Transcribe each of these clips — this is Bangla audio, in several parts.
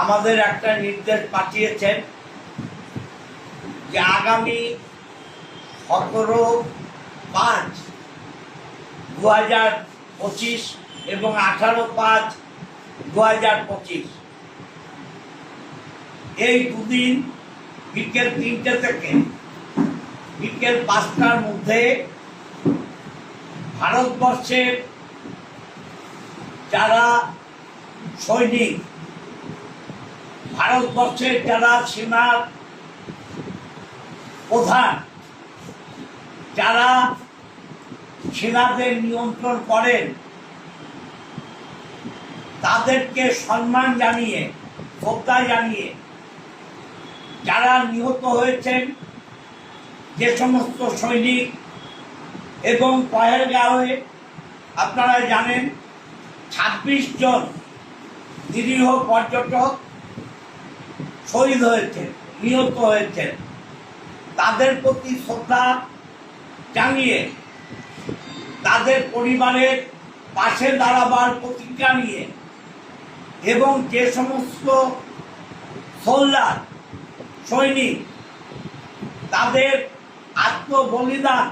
আমাদের একটা নির্দেশ পাঠিয়েছেন যে আগামী সতেরো পাঁচ দু হাজার পঁচিশ এবং আঠারো পাঁচ দু হাজার পঁচিশ। এই দুদিন বিকেল তিনটে থেকে বিকেল পাঁচটার মধ্যে ভারতবর্ষের যারা সৈনিক ভারতবর্ষের যারা সেনার প্রধান, যারা সেনাদের নিয়ন্ত্রণ করেন, তাদেরকে সম্মান জানিয়ে, শ্রদ্ধা জানিয়ে যারা নিহত হয়েছেন, যে সমস্ত সৈনিক এবং পহেলগাঁওয়ে, আপনারা জানেন, ছাব্বিশ জন নিরীহ পর্যটক শহীদ হয়েছেন, নিহত হয়েছেন। তাদের প্রতি শ্রদ্ধা জানিয়ে তাদের পরিবারের পাশে দাঁড়াবার প্রতিজ্ঞা নিয়ে এবং যে সমস্ত সোলদার সৈনিক তাদের আত্মবলিদান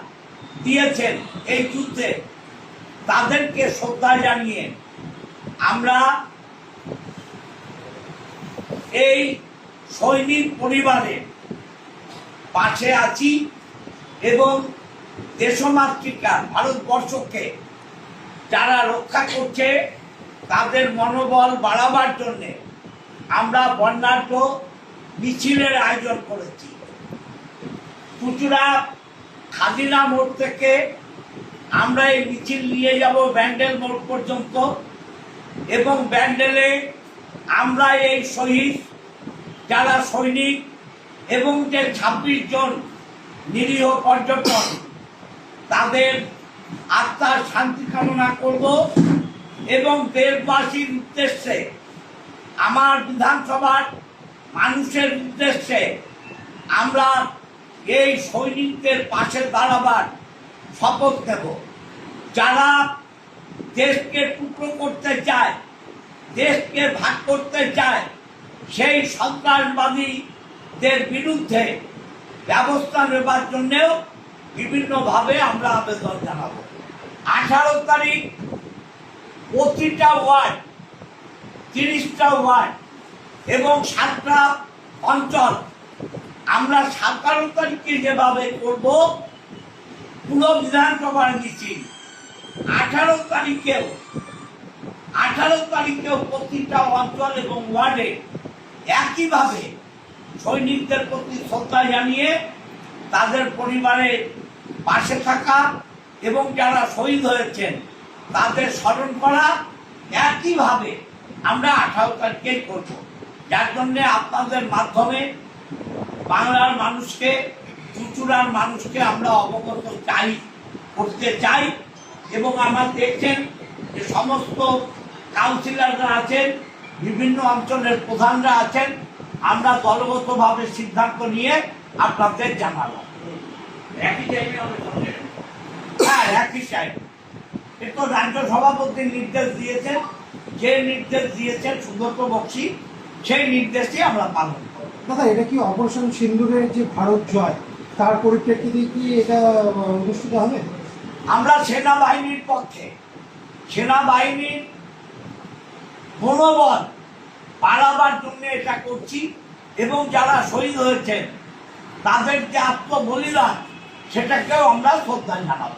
দিয়েছেন এই যুদ্ধে, তাদেরকে শ্রদ্ধা জানিয়ে আমরা এই সৈনিক পরিবারের পাশে আছি এবং দেশমাতৃকা ভারতবর্ষকে যারা রক্ষা করছে, তাদের মনোবল বাড়াবার জন্যে আমরা বর্ণাঢ্য মিছিলের আয়োজন করেছি। চুচুড়া খাদিনা মোড় থেকে আমরা এই মিছিল নিয়ে যাব ব্যান্ডেল মোড় পর্যন্ত এবং ব্যান্ডেলে আমরা এই শহীদ যারা সৈনিক এবং যে ছাব্বিশ জন নিরীহ পর্যটক, তাদের আত্মার শান্তি কামনা করব এবং দেশবাসীর উদ্দেশ্যে, আমার বিধানসভার মানুষের উদ্দেশ্যে আমরা এই সৈনিকদের পাশে দাঁড়াবার শপথ নেব। যারা দেশকে টুকরো করতে চায়, দেশকে ভাগ করতে চায় সেই সন্ত্রাসবাদীদের বিরুদ্ধে ব্যবস্থা নেবার জন্যেও বিভিন্নভাবে আমরা আবেদন জানাব। আঠারো তারিখ, প্রতিটা ওয়ার্ড, তিরিশটা ওয়ার্ড এবং সাতটা অঞ্চল। আমরা সাতারো তারিখে যেভাবে করব, পুরো বিধানসভার মিছিল। আঠারো তারিখেও আঠারো তারিখেও প্রতিটা অঞ্চল এবং ওয়ার্ডে একইভাবে সৈনিকদের প্রতি শ্রদ্ধা জানিয়ে তাদের পরিবারের পাশে থাকা এবং যারা শহীদ হয়েছেন, তাদের স্মরণ করা একইভাবে আমরা আঠারো তারিখে করব। যার জন্যে আপনাদের মাধ্যমে বাংলার মানুষকে চুচুড়ার মানুষকে আমরা অবগত চাই, করতে চাই এবং আমার দেখছেন যে সমস্ত কাউন্সিলাররা আছেন বিভিন্ন অঞ্চলের প্রধানরা আছেন। আমরা দলগতভাবে সিদ্ধান্ত নিয়ে আপনাদের জানালাম সঙ্গে। হ্যাঁ একই টাইম কিন্তু রাজ্য সভাপতি নির্দেশ দিয়েছেন। যে নির্দেশ দিয়েছেন সুব্রত বক্সি সেই নির্দেশই আমরা পালন করব। দাদা এটা কি অপারেশন সিন্দুরের যে ভারত জয় তার পরিপ্রেক্ষিতে কি এটা অনুষ্ঠিত হবে? আমরা সেনাবাহিনীর পক্ষে সেনাবাহিনীর মনোবল বাড়াবার জন্য এটা করছি এবং যারা শহীদ হয়েছেন, তাদের যে আত্মবলিদান, সেটাকেও আমরা শ্রদ্ধা জানাব।